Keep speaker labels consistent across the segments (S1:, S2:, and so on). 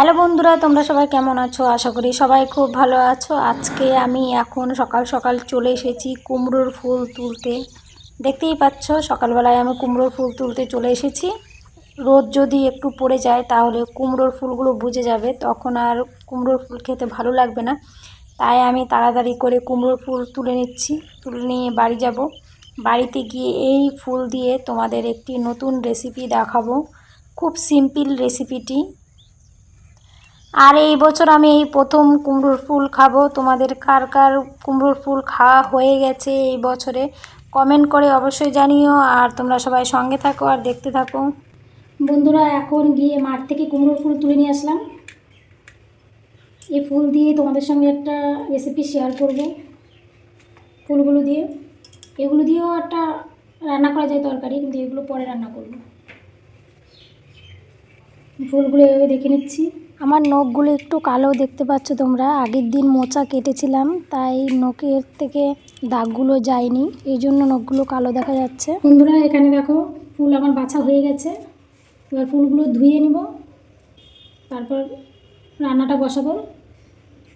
S1: Hello বন্ধুরা, তোমরা সবাই কেমন আছো? আশা করি সবাই খুব ভালো আছো। আজকে আমি এখন সকাল সকাল চলে এসেছি কুমড়োর ফুল তুলতে। দেখতেই পাচ্ছ, সকালবেলায় আমি কুমড়োর ফুল তুলতে চলে এসেছি। রোদ যদি একটু পড়ে যায়, তাহলে কুমড়োর ফুলগুলো বুঝে যাবে। তখন আর কুমড়োর ফুল খেতে ভালো লাগবে না। তাই আমি তাড়াতাড়ি করে কুমড়োর ফুল তুলে নিচ্ছি। তুলে নিয়ে বাড়ি যাব। বাড়িতে গিয়ে এই ফুল দিয়ে তোমাদের একটি নতুন রেসিপি দেখাবো। খুব সিম্পল রেসিপিটি আর এই বছর আমি এই প্রথম কুমড়োর ফুল খাব। তোমাদের কার কার কুমড়োর ফুল খাওয়া হয়ে গেছে এই বছরে কমেন্ট করে অবশ্যই জানিও আর তোমরা সবাই সঙ্গে থাকো আর দেখতে থাকো। বন্ধুরা, এখন গিয়ে মাঠ থেকে কুমড়োর ফুল তুলে নিয়ে আসলাম। এই ফুল দিয়ে তোমাদের সঙ্গে একটা রেসিপি শেয়ার করব। ফুলগুলো দিয়ে। এগুলো দিয়েও একটা রান্না করা যায় তরকারি, কিন্তু এগুলো পরে রান্না করব। ফুলগুলো এভাবে দেখে নিচ্ছি। আমার নখগুলো একটু কালো দেখতে পাচ্ছ তোমরা। আগের দিন মোচা কেটেছিলাম, তাই নখের থেকে দাগগুলো যায়নি, এই জন্য নখগুলো কালো দেখা যাচ্ছে। বন্ধুরা, এখানে দেখো, ফুল আমার বাছা হয়ে গেছে। এবার ফুলগুলো ধুয়ে নিব, তারপর রান্নাটা বসাবো।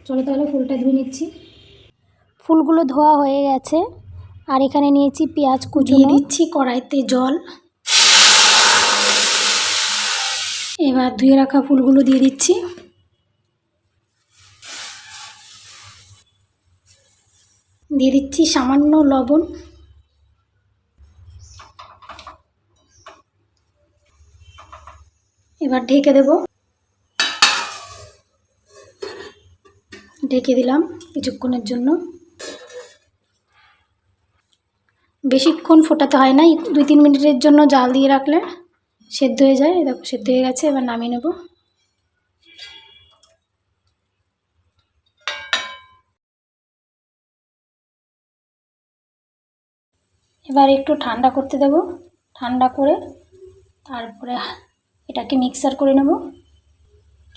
S1: চলো তাহলে ফুলটা ধুয়ে নিচ্ছি। ফুলগুলো ধোয়া হয়ে গেছে, আর এখানে নিয়েছি পেঁয়াজ কুচিয়ে দিচ্ছি কড়াইতে জল। এবার ধুয়ে রাখা ফুলগুলো দিয়ে দিচ্ছি। দিয়ে দিচ্ছি সামান্য লবণ। এবার ঢেকে দেব। ঢেকে দিলাম কিছুক্ষণের জন্য। বেশিক্ষণ ফোটাতে হয় না দুই তিন মিনিটের জন্য জাল দিয়ে রাখলে। সেদ্ধ হয়ে যায়, দেখো সেদ্ধ হয়ে গেছে, এবার নামিয়ে নেব। এবার একটু ঠান্ডা করতে দেব, ঠান্ডা করে তারপরে এটাকে মিক্সার করে নেব।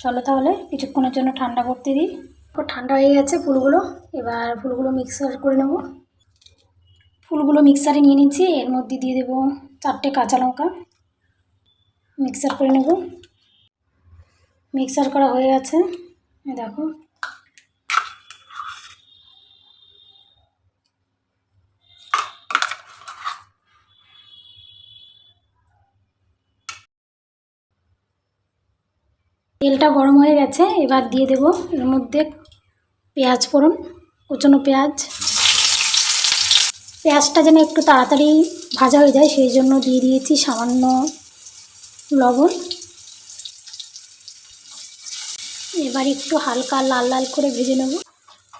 S1: চলো তাহলে, কিছুক্ষণের জন্য ঠান্ডা করতে দিই। ঠান্ডা হয়ে গেছে ফুলগুলো, এবার ফুলগুলো মিক্সার করে নেব। ফুলগুলো মিক্সারে নিয়ে নিচ্ছি, এর মধ্যে দিয়ে দেবো চারটে কাঁচা লঙ্কা। মিক্সার করে নেব। মিক্সার করা হয়ে গেছে। দেখো। তেলটা গরম হয়ে গেছে, এবার দিয়ে দেব এর মধ্যে পেঁয়াজ ফোড়ন, কুচনো পেঁয়াজ। পেঁয়াজটা যেন একটু তাড়াতাড়ি ভাজা হয়ে যায়, সেই জন্য দিয়ে দিয়েছি সামান্য লবণ। এবার একটু হালকা লাল লাল করে ভেজে নেব।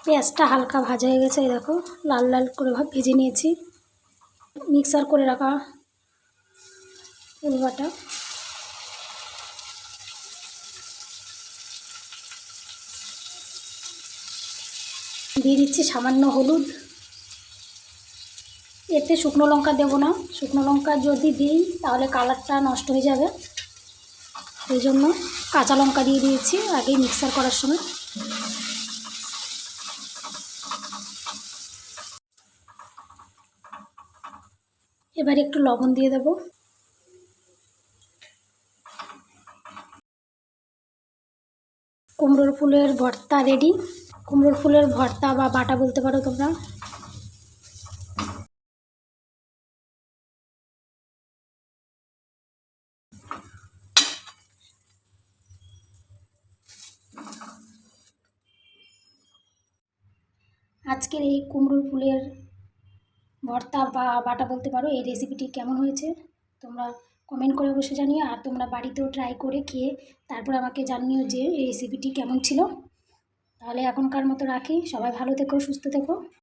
S1: পেঁয়াজটা হালকা ভাজা হয়ে গেছে দেখো, লাল লাল করে ভেজে নিয়েছি। মিক্সার করে রাখা উলবাটা। দিয়ে দিচ্ছি সামান্য হলুদ। এতে শুকনো লঙ্কা দেবো না। শুকনো লঙ্কা যদি দিই, তাহলে কালারটা নষ্ট হয়ে যাবে। সেই জন্য কাঁচা লঙ্কা দিয়ে দিয়েছি, আগেই মিক্সার করার সময়। এবার একটু লবণ দিয়ে দেব। কুমড়োর ফুলের ভর্তা রেডি কুমড়োর ফুলের ভর্তা বা বাটা বলতে পারো তোমরা। আজকের এই কুমড়োর ফুলের ভর্তা বা বাটা বলতে পারো, এই রেসিপিটি কেমন হয়েছে? তোমরা কমেন্ট করে অবশ্যই জানিও আর তোমরা বাড়িতেও ট্রাই করে খেয়ে তারপর আমাকে জানিও যে এই রেসিপিটি কেমন ছিল। তাহলে এখনকার মতো রাখি। সবাই ভালো থেকো, সুস্থ থেকো।